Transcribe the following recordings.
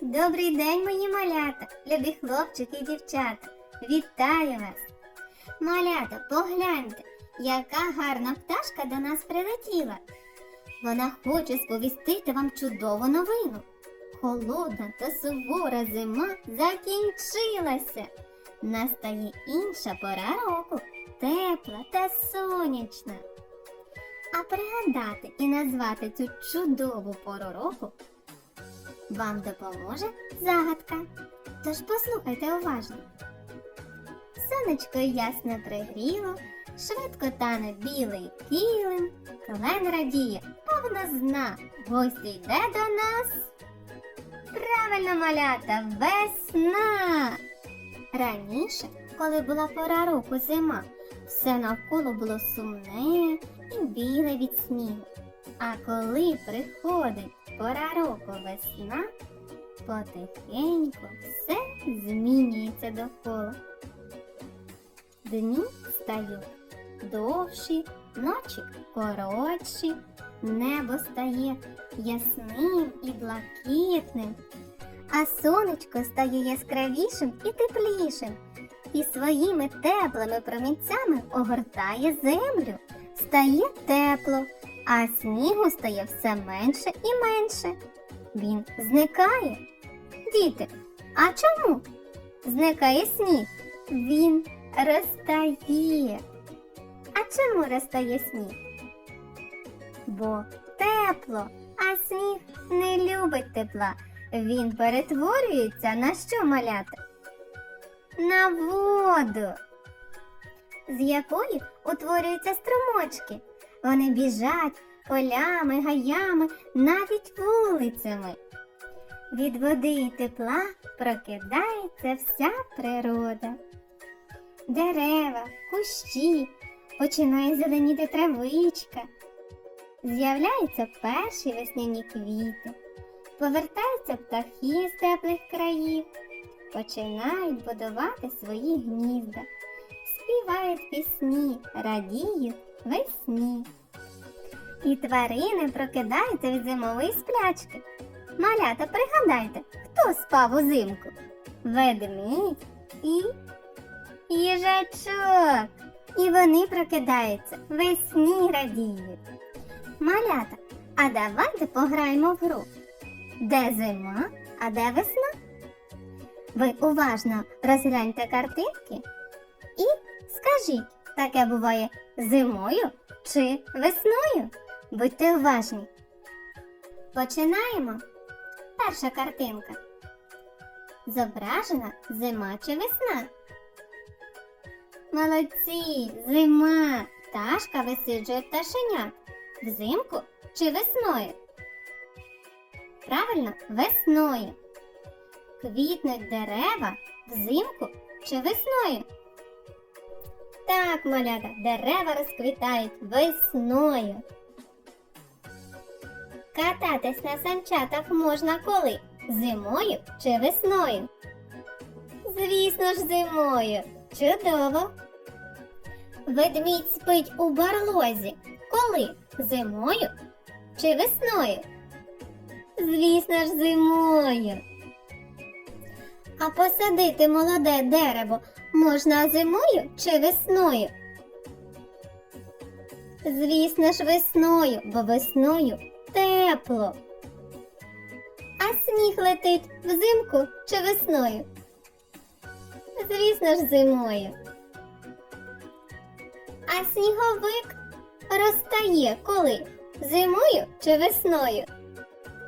Добрий день, мої малята, любі хлопчики і дівчата. Вітаю вас! Малята, погляньте, яка гарна пташка до нас прилетіла. Вона хоче сповістити вам чудову новину. Холодна та сувора зима закінчилася. Настає інша пора року, тепла та сонячна. А пригадати і назвати цю чудову пору року вам допоможе загадка. Тож послухайте уважно. Сонечко ясно пригріло, швидко тане білий килим, клен радіє, повно зна, гості йде до нас. Правильно, малята, весна! Раніше, коли була пора року зима, все навколо було сумне і біле від снігу. А коли приходить пора року весна, потихеньку все змінюється довкола. Дні стають довші, ночі коротші, небо стає ясним і блакитним, а сонечко стає яскравішим і теплішим, і своїми теплими промінцями огортає землю, стає тепло, а снігу стає все менше і менше. Він зникає. Діти, а чому? Зникає сніг. Він розтає. А чому розтає сніг? Бо тепло, а сніг не любить тепла. Він перетворюється на що малята? На воду, з якої утворюються струмочки. Вони біжать полями, гаями, навіть вулицями. Від води і тепла прокидається вся природа. Дерева, кущі, починає зеленіти травичка. З'являються перші весняні квіти, повертаються птахи з теплих країв, починають будувати свої гнізда, співають пісні, радіють весні. І тварини прокидаються від зимової сплячки. Малята, пригадайте, хто спав узимку? Ведмідь і їжачок. І вони прокидаються, весні радіють. Малята, а давайте пограємо в гру. Де зима, а де весна? Ви уважно розгляньте картинки скажіть, таке буває зимою чи весною? Будьте уважні. Починаємо. Перша картинка. Зображена зима чи весна. Молодці, зима. Пташка висиджує пташенят. Взимку чи весною? Правильно, весною. Квітнуть дерева взимку чи весною? Так, малята, дерева розквітають весною. Кататись на санчатах можна коли? Зимою чи весною? Звісно ж, зимою. Чудово. Ведмідь спить у барлозі. Коли? Зимою чи весною? Звісно ж, зимою. А посадити молоде дерево можна зимою чи весною? Звісно ж, весною, бо весною тепло. А сніг летить взимку чи весною? Звісно ж, зимою. А сніговик розтає коли? Зимою чи весною?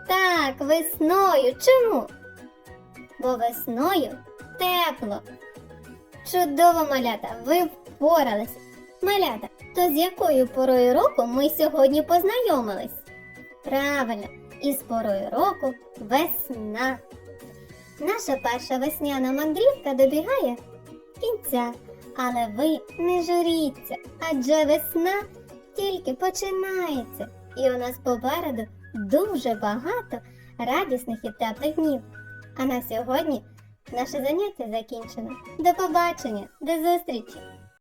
Так, весною. Чому? Бо весною тепло. Чудово, малята, ви впорались. Малята, то з якою порою року ми сьогодні познайомились? Правильно, із порою року весна. Наша перша весняна мандрівка добігає кінця, але ви не журіться, адже весна тільки починається, і у нас попереду дуже багато радісних і теплих днів. А на сьогодні наше заняття закінчено. До побачення, до зустрічі!